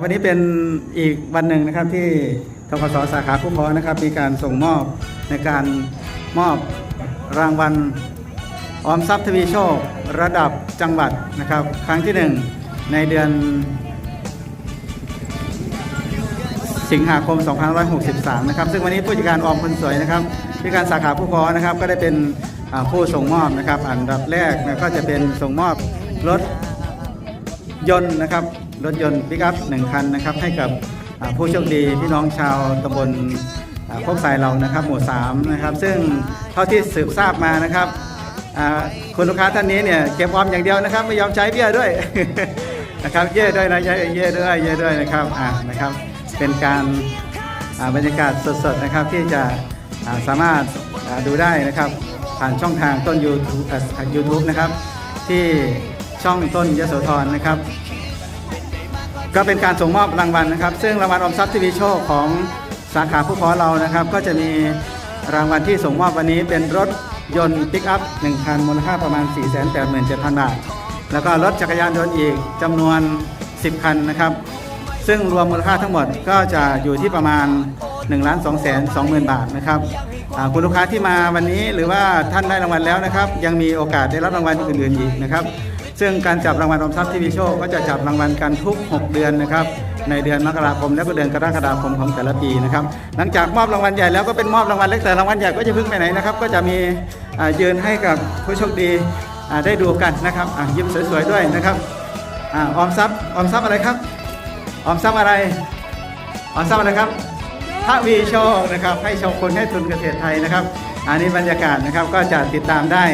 วันนี้เป็นอีกวันหนึ่งนะครับที่ทกศสาขาผู้พอนะครับ มีการส่งมอบในการมอบรางวัลออมทรัพย์ทวีโชคระดับจังหวัดนะครับ ครั้งที่หนึ่งในเดือน สิงหาคม 2563 นะครับ ซึ่งวันนี้ผู้จัดการออมคนสวยนะครับผู้การสาขาผู้พอนะครับ ก็ได้เป็นผู้ส่งมอบนะครับ อันดับแรกนะก็จะเป็นส่งมอบรถยนต์นะครับ รถยนต์ปิกอัพหนึ่งคันนะครับ ให้กับผู้โชคดีพี่น้องชาวตำบลโคกทรายเรานะครับหมู่3นะครับ ซึ่งเท่าที่สืบทราบมานะครับคุณลูกค้าท่านนี้เนี่ยเก็บออมอย่างเดียวนะครับ ไม่ยอมใช้เบี้ยด้วยนะครับเย่ด้วยนะเย่เย่ด้วยเย่ด้วยนะครับอ่านะครับ เป็นการบรรยากาศสดๆนะครับที่จะสามารถดูได้นะครับ ผ่านช่องทางต้น YouTube อ่า YouTube นะครับ ที่ช่องต้นยโสธรนะครับ ก็เป็นการส่งมอบรางวัลนะครับ ซึ่งรางวัลออมทรัพย์ทีวีโชคของสาขาผู้พอเรานะครับ ก็จะมีรางวัลที่ส่งมอบวันนี้เป็นรถยนต์ปิกอัพ1คันมูลค่าประมาณ 487,000 บาท แล้วก็รถจักรยานยนต์อีกจำนวน 10 คันนะครับ ซึ่งรวมมูลค่าทั้งหมดก็จะอยู่ที่ประมาณ 1 2 2 0 0 0 0 บาทนะครับคุณลูกค้าที่มาวันนี้หรือว่าท่านได้รางวัลแล้วนะครับ ยังมีโอกาสได้รับรางวัลอื่นๆอีกนะครับ ซึ่งการจับรางวัลออมทรัพย์ทีวีโชคก็จะจับรางวัลกันทุก 6 เดือนนะครับ ในเดือนมกราคมและก็เดือนกรกฎาคมของแต่ละปีนะครับ หลังจากมอบรางวัลใหญ่แล้วก็เป็นมอบรางวัลเล็กแต่รางวัลใหญ่ก็จะพิ่งไปไหนนะครับ ก็จะมียืนให้กับผู้โชคดีได้ดูกันนะครับยิ้มสวยๆด้วยนะครับออมทรัพย์ออมทรัพย์อะไรครับ ออมทรัพย์อะไรออมทรัพย์อะไรครับทวีโชคนะครับให้โชคคนให้ทุนเกษตรไทยนะครับ อันนี้บรรยากาศนะครับก็จะติดตามได้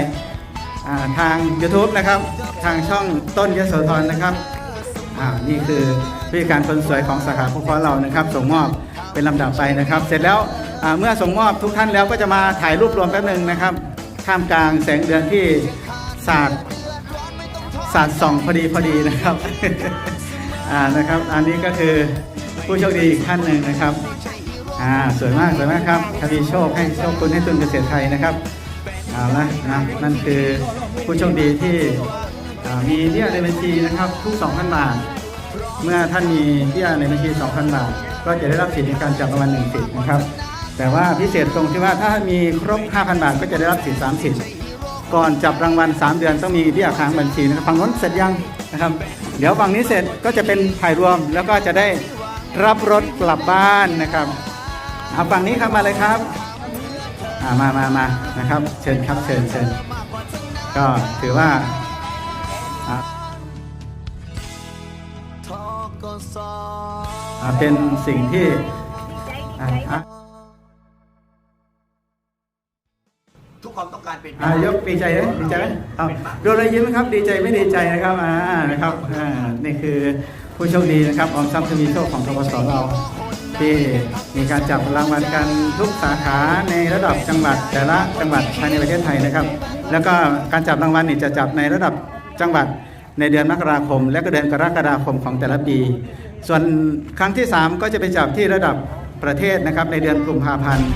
ทาง YouTube นะครับทางช่องต้นยโสธรนะครับนี่คือวิธีการคนสวยของสาขาผู้ฟ้อเรานะครับ ส่งมอบเป็นลำดับไปนะครับ เสร็จแล้วเมื่อส่งมอบทุกท่านแล้วก็จะมาถ่ายรูปรวมแป๊บหนึ่งนะครับท่ามกลางแสงเดือนที่สาดสาดส่องพอดีพอดีนะครับอ่านะครับ อันนี้ก็คือผู้โชคดีอีกท่านหนึ่งนะครับอ่าสวยมากสวยมากครับทวีโชคให้โชคคุณให้ตุนเกษตรไทยนะครับเอาละนะนั่นคือ ผู้โชคดีที่มีเบี้ยในบัญชีนะครับทุก 2,000 บาท เมื่อท่านมีเบี้ยในบัญชี 2,000 บาท ก็จะได้รับสิทธิ์ในการจับรางวัลหนึ่งสิทธิ์นะครับ แต่ว่าพิเศษตรงที่ว่าถ้ามีครบ 5,000 บาทก็จะได้รับสิทธิ์3สิทธิ์ก่อนจับรางวัล 3 เดือนต้องมีเบี้ยค้างบัญชีนะครับฝั่งนู้นเสร็จยังนะครับ เดี๋ยวฝั่งนี้เสร็จก็จะเป็นถ่ายรวมแล้วก็จะได้รับรถกลับบ้านนะครับเอาฝั่งนี้ครับมาเลยครับมามามานะครับ เชิญครับเชิญเชิญ ก็ถือว่าอ่าอ่าเป็นสิ่งที่อ่าอะทุกความต้องการเป็นไปอ่ายกดีใจไหมดีใจไหมเอาดูรอยยิ้มครับ ดีใจไม่ดีใจนะครับอ่านะครับอ่านี่คือผู้โชคดีนะครับออมทรัพย์ทวีโชคของทกสเรา ที่มีการจับรางวัลกันทุกสาขาในระดับจังหวัดแต่ละจังหวัดภายในประเทศไทยนะครับ แล้วก็การจับรางวัลนี่จะจับในระดับจังหวัดในเดือนมกราคม และก็เดือนกรกฎาคมของแต่ละปี ส่วนครั้งที่ 3 ก็จะไปจับที่ระดับประเทศนะครับ ในเดือนกุมภาพันธ์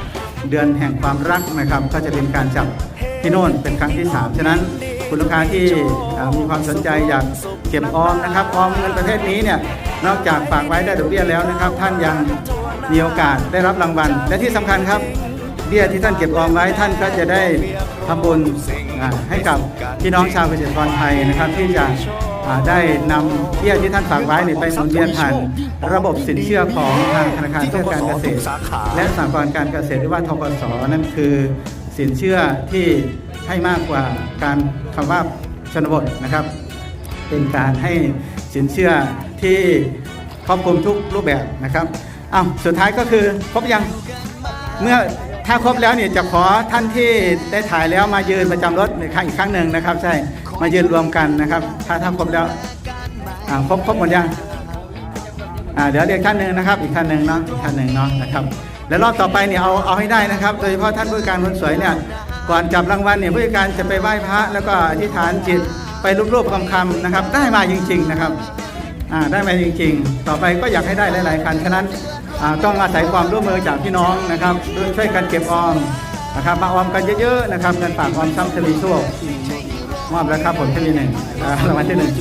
เดือนแห่งความรักนะครับ ก็จะเป็นการจับที่โน่นเป็นครั้งที่ 3 ฉะนั้นคุณลูกค้าที่มีความสนใจอยากเก็บออมนะครับออมเงินประเภทนี้เนี่ย นอกจากฝากไว้ได้ดอกเบี้ยแล้วนะครับ ท่านยังมีโอกาสได้รับรางวัล และที่สำคัญครับเบี้ยที่ท่านเก็บออมไว้ท่านก็จะได้ทำบุญให้กับพี่น้องชาวเกษตรกรไทยนะครับ ที่จะได้นำเบี้ยที่ท่านฝากไว้เนี่ยไปหมุนเวียนผ่านระบบสินเชื่อของทางธนาคารเพื่อการเกษตร และสหกรณ์การเกษตรหรือว่าทกสนั่นคือสินเชื่อที่ให้มากกว่าการคำว่าชนบทนะครับ เป็นการให้สินเชื่อ ที่ครอบคลุมทุกรูปแบบนะครับอ้าวสุดท้ายก็คือครบยังเมื่อถ้าครบแล้วเนี่ยจะขอท่านที่ได้ถ่ายแล้วมายืนประจำรถในครั้งอีกครั้งหนึ่งนะครับ ใช่มายืนรวมกันนะครับ ถ้าถ้าครบแล้วอ่าครบครบหมดยังอ่าเดี๋ยวเรียกท่านหนึ่งนะครับ อีกท่านหนึ่งเนาะอีกท่านหนึ่งเนาะนะครับแล้วรอบต่อไปเนี่ยเอาเอาให้ได้นะครับ โดยเฉพาะท่านผู้การคนสวยเนี่ยก่อนจับรางวัลเนี่ยผู้การจะไปไหว้พระ แล้วก็อธิษฐานจิตไปรูปๆคำๆนะครับ ได้มาจริง ๆ นะครับ ได้มาจริง ๆ ต่อไปก็อยากให้ได้หลาย ๆ คัน ฉะนั้นต้องอาศัยความร่วมมือจากพี่น้องนะครับด้วยช่วยกันเก็บออมนะครับมาออมกันเยอะ ๆ นะครับเงินฝากออมซ้ำทวีโชคมอบแล้วครับผมทวีหนึ่งรางวัลที่หนึ่ง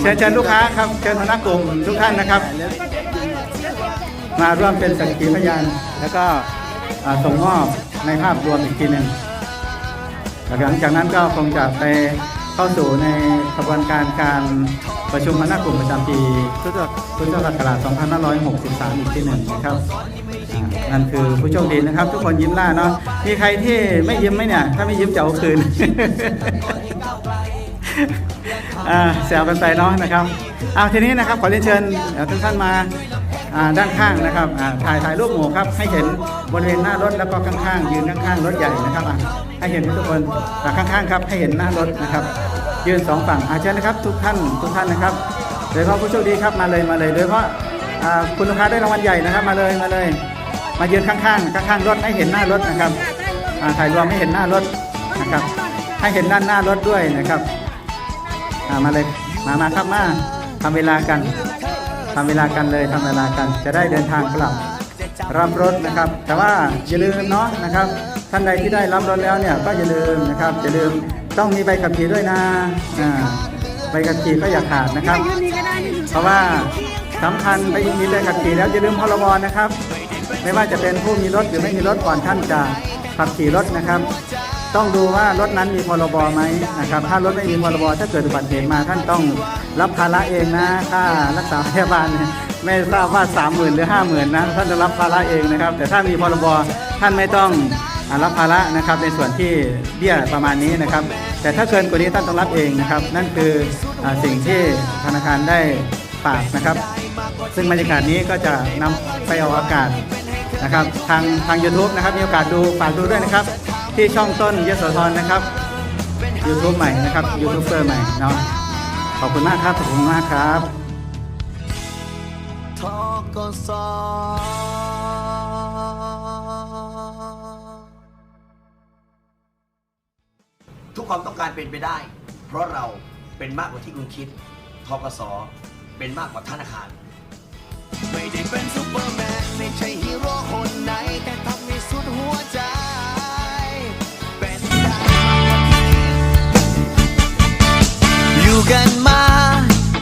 เชิญเชิญลูกค้าครับเชิญหัวหน้ากลุ่มทุกท่านนะครับ มาร่วมเป็นสักขีพยาน แล้วก็ส่งมอบในภาพรวมอีกทีหนึ่งหลังจากนั้นก็คงจะไปเข้าสู่ในกระบวนการการ ประชุมคณะกลุ่มประจำปีพุทธพุทธศักราช2563 อีกที่หนึ่งนะครับนั่นคือผู้โชคดีนะครับ ทุกคนยิ้มหน้าเนาะมีใครที่ไม่ยิ้มไหมเนี่ย ถ้าไม่ยิ้มจะเอาคืนแซวกันไปเนาะนะครับเอาทีนี้นะครับขอเรียนเชิญทุกท่านมาด้านข้างนะครับถ่ายถ่ายรูปหมู่ครับ ให้เห็นบริเวณหน้ารถแล้วก็ข้างๆยืนข้างๆรถใหญ่นะครับให้เห็นทุกคนข้างๆครับให้เห็นหน้ารถนะครับ ยืนสองฝั่งอาเชิญนะครับ ทุกท่านทุกท่านนะครับโดยเฉพาะผู้โชคดีครับมาเลยมาเลยโดยเฉพาะคุณลูกค้าได้รางวัลใหญ่นะครับ มาเลยมาเลย มายืนข้างๆข้างๆรถให้เห็นหน้ารถนะครับถ่ายรวมให้เห็นหน้ารถนะครับ ให้เห็นด้านหน้ารถด้วยนะครับมาเลยมามาครับมาทำเวลากันทำเวลากันเลยทำเวลากัน จะได้เดินทางกลับรับรถนะครับ แต่ว่าอย่าลืมเนาะนะครับ ท่านใดที่ได้รับรถแล้วเนี่ยก็อย่าลืมนะครับอย่าลืม ต้องมีใบขับขี่ด้วยนะอ่าใบขับขี่ก็อย่าขาดนะครับ เพราะว่าสำคัญไปมีใบขับขี่แล้วอย่าลืมพรบนะครับ ไม่ว่าจะเป็นผู้มีรถหรือไม่มีรถก่อนท่านจะขับขี่รถนะครับ ต้องดูว่ารถนั้นมีพรบไหมนะครับ ถ้ารถไม่มีพรบถ้าเกิดอุบัติเหตุมาท่านต้องรับภาระเองนะค่ารักษาพยาบาลไม่ทราบว่าสามหมื่นหรือห้าหมื่นนะท่านจะรับภาระเองนะครับ แต่ถ้ามีพรบท่านไม่ต้อง รับภาระนะครับในส่วนที่เบี้ยประมาณนี้นะครับ แต่ถ้าเกินกว่านี้ท่านต้องรับเองนะครับ นั่นคืออสิ่งที่ธนาคารได้ฝากนะครับ ซึ่งบรรยากาศนี้ก็จะนำไปออกอากาศนะครับ ทางทาง YouTube นะครับมีโอกาสดูฝากดูด้วยนะครับ ที่ช่องต้นยโสธรนะครับ YouTube ใหม่นะครับยูทูบเบอร์ใหม่เนาะขอบคุณมากครับขอบคุณมากครับทกส ทุกความต้องการเป็นไปได้ เพราะเราเป็นมากกว่าที่คุณคิดทกสเป็นมากกว่าธนาคาร ไม่ได้เป็นซูเปอร์แมนไม่ใช่ฮีโร่คนไหน แต่ทำให้สุดหัวใจ เป็นได้อยู่กันมา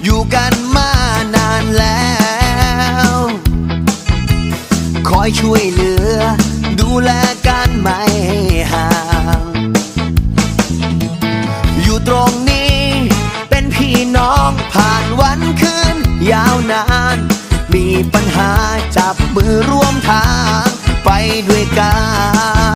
อยู่กันมานานแล้ว คอยช่วยเหลือ ดูแล มือร่วมทางไปด้วยกัน